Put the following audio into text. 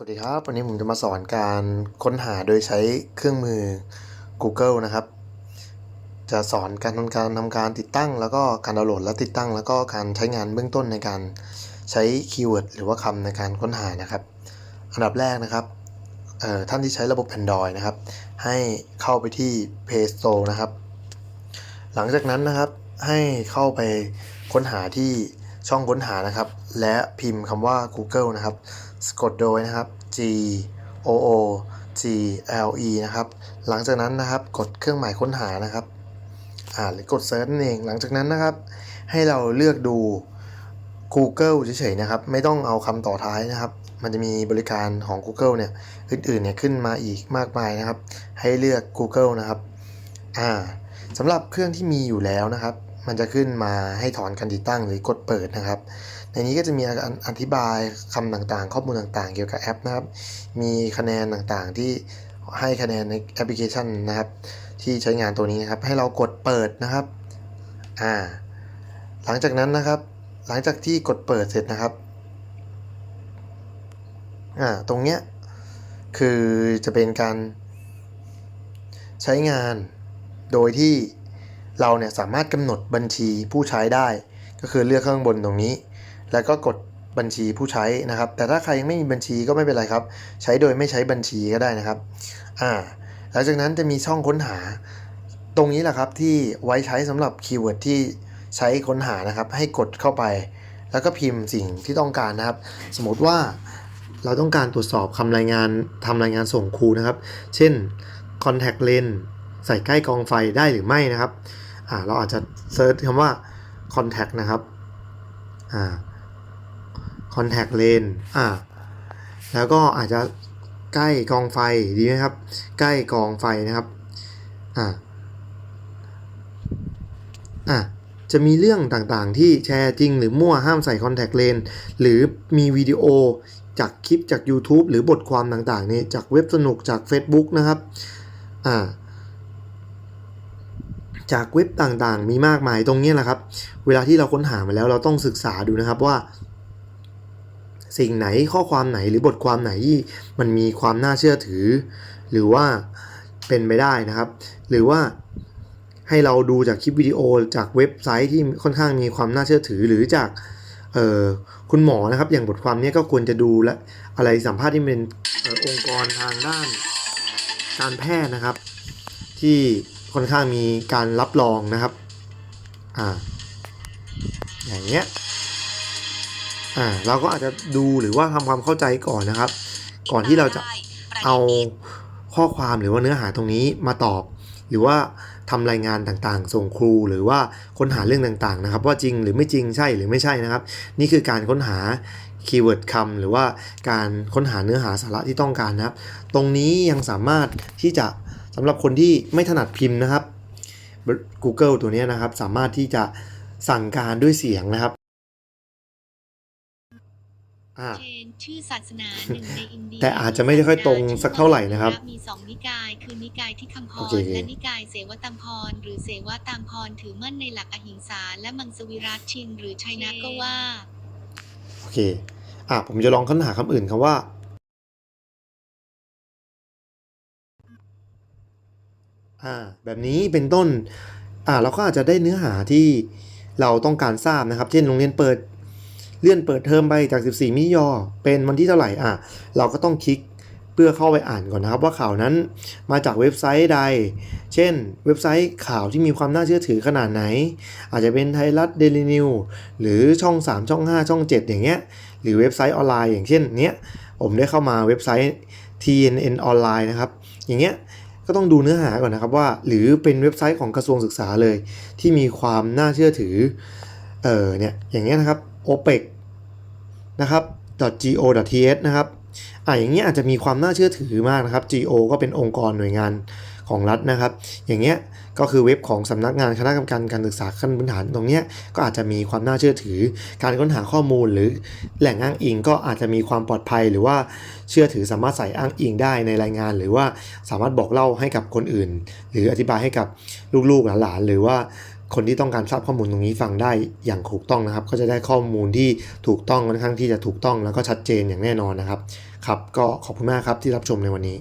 สวัสดีครับ วันนี้ผมจะมาสอนการค้นหาโดยใช้เครื่องมือ Google นะครับ จะสอนการทำการทำการติดตั้ง แล้วก็การดาวน์โหลดและติดตั้ง แล้วก็การใช้งานเบื้องต้นในการใช้คีย์เวิร์ดหรือว่าคำในการค้นหานะครับ อันดับแรกนะครับเอ่อท่านที่ใช้ระบบ Android นะครับ ให้เข้าไปที่ Play Store นะครับ หลังจากนั้นนะครับให้เข้าไปค้นหาที่ ช่องค้นหานะครับ และพิมพ์คำว่า Google นะครับสะกดโดยนะครับ G O O G L E นะครับ หลังจากนั้นนะครับกดเครื่องหมายค้นหานะครับอ่าหรือกดเซิร์ชนั่นเอง หลังจากนั้นนะครับ ให้เราเลือกดู Google เฉยๆนะครับ ไม่ต้องเอาคำต่อท้ายนะครับ มันจะมีบริการของ Google เนี่ยอื่นๆเนี่ยขึ้นมาอีกมากมายนะครับ ให้เลือก Google นะครับอ่าสำหรับเครื่องที่มีอยู่แล้วนะครับ มันจะขึ้นมาให้ถอนการติดตั้งหรือกดเปิดนะครับ ในนี้ก็จะมีอธิบายคำต่างๆ ข้อมูลต่างๆ เกี่ยวกับแอปนะครับ มีคะแนนต่างๆที่ให้คะแนนในแอปพลิเคชันนะครับ ที่ใช้งานตัวนี้นะครับ ให้เรากดเปิดนะครับอ่าหลังจากนั้นนะครับ หลังจากที่กดเปิดเสร็จนะครับอ่าตรงเนี้ยคือจะเป็นการใช้งานโดยที่ เราเนี่ยสามารถกำหนดบัญชีผู้ใช้ได้ ก็คือเลือกข้างบนตรงนี้ แล้วก็กดบัญชีผู้ใช้นะครับ แต่ถ้าใครยังไม่มีบัญชีก็ไม่เป็นไรครับ ใช้โดยไม่ใช้บัญชีก็ได้นะครับอ่าหลังจากนั้นจะมีช่องค้นหา ตรงนี้แหละครับที่ไว้ใช้สำหรับคีย์เวิร์ดที่ใช้ค้นหานะครับ ให้กดเข้าไป แล้วก็พิมพ์สิ่งที่ต้องการนะครับ สมมติว่าเราต้องการตรวจสอบคำรายงานทำรายงานส่งครูนะครับ เช่น contact lens ใส่ใกล้กองไฟได้หรือไม่นะครับ อ่าเราอาจจะเซิร์ชคำว่า contact นะครับอ่า contact lens อ่าแล้วก็อาจจะใกล้กองไฟดีไหมครับ ใกล้กองไฟนะครับอ่าอ่าจะมีเรื่องต่างๆ ที่แชร์จริงหรือมั่วห้ามใส่ contact lens หรือมีวิดีโอจากคลิปจาก YouTube หรือบทความต่างๆนี่จากเว็บสนุกจาก Facebook นะครับ อ่า จากเว็บต่างๆ มีมากมายตรงนี้แหละครับ เวลาที่เราค้นหามาแล้วเราต้องศึกษาดูนะครับว่า สิ่งไหนข้อความไหนหรือบทความไหนที่มันมีความน่าเชื่อถือ หรือว่าเป็นไปได้นะครับ หรือว่าให้เราดูจากคลิปวิดีโอจากเว็บไซต์ที่ค่อนข้างมีความน่าเชื่อถือหรือจากคุณหมอนะครับอย่างบทความนี้ก็ควรจะดูและอะไรสัมภาษณ์ที่เป็นออองค์กรทางด้านการแพทย์นะครับ ที่ ค่อนข้างมีการรับรองนะครับ อ่า อย่างเงี้ย อ่า เราก็อาจจะดูหรือว่าทำความเข้าใจก่อนนะครับ ก่อนที่เราจะเอาข้อความหรือว่าเนื้อหาตรงนี้มาตอบ หรือว่าทำรายงานต่างๆ ส่งครูหรือว่าค้นหาเรื่องต่างๆ นะครับ ว่าจริงหรือไม่จริงใช่หรือไม่ใช่นะครับ นี่คือการค้นหาคีย์เวิร์ดคำหรือว่าการค้นหาเนื้อหาสาระที่ต้องการนะครับ ตรงนี้ยังสามารถที่จะ สำหรับคนที่ไม่ถนัดพิมพ์นะครับ Google ตัวนี้นะครับ สามารถที่จะสั่งการด้วยเสียงนะครับอ่าเชนชื่อศาสนาหนึ่งในอินเดียแต่อาจจะไม่ได้ค่อยตรงสักเท่าไหร่นะครับ มีสองนิกายคือนิกายที่คำพโอรเคและนิกายเสวตัมพร หรือเสวตามพรถือมั่นในหลักอหิงสาและมังสวิรัตชินหรือชัยนะก็ว่า โอเค อะผมจะลองค้นหาคำอื่นคำว่า อ่าแบบนี้เป็นต้นอ่าเราก็อาจจะได้เนื้อหาที่เราต้องการทราบนะครับ เช่นโรงเรียนเปิดเลื่อนเปิดเทอมไปจาก 14 มิถุนายนเป็นวันที่เท่าไหร่อะเราก็ต้องคลิกเพื่อเข้าไปอ่านก่อนนะครับ ว่าข่าวนั้นมาจากเว็บไซต์ใด เช่น เว็บไซต์ข่าวที่มีความน่าเชื่อถือขนาดไหน อาจจะเป็นไทยรัฐเดลินิวหรือช่อง 3 ช่อง 5 ช่อง 7 อย่างเงี้ยหรือเว็บไซต์ออนไลน์อย่างเช่นเนี้ยผมได้เข้ามาเว็บไซต์ TNN ออนไลน์นะครับ อย่างเงี้ย ก็ต้องดูเนื้อหาก่อนนะครับว่า หรือเป็นเว็บไซต์ของกระทรวงศึกษาเลย ที่มีความน่าเชื่อถือ เออเนี่ยอย่างเงี้ยนะครับ OPEC นะครับ .go.th นะครับอะอย่างเงี้ยอาจจะมีความน่าเชื่อถือมากนะครับ GO ก็เป็นองค์กรหน่วยงาน ของรัฐนะครับ อย่างเงี้ยก็คือเว็บของสำนักงานคณะกรรมการการศึกษาขั้นพื้นฐานตรงเนี้ยก็อาจจะมีความน่าเชื่อถือ การค้นหาข้อมูลหรือแหล่งอ้างอิงก็อาจจะมีความปลอดภัยหรือว่าเชื่อถือสามารถใส่อ้างอิงได้ในรายงาน หรือว่าสามารถบอกเล่าให้กับคนอื่น หรืออธิบายให้กับลูกๆหลานๆหรือว่าคนที่ต้องการทราบข้อมูลตรงนี้ฟังได้อย่างถูกต้องนะครับ ก็จะได้ข้อมูลที่ถูกต้องค่อนข้างที่จะถูกต้องแล้วก็ชัดเจนอย่างแน่นอนนะครับครับ ก็ขอบคุณมากครับที่รับชมในวันนี้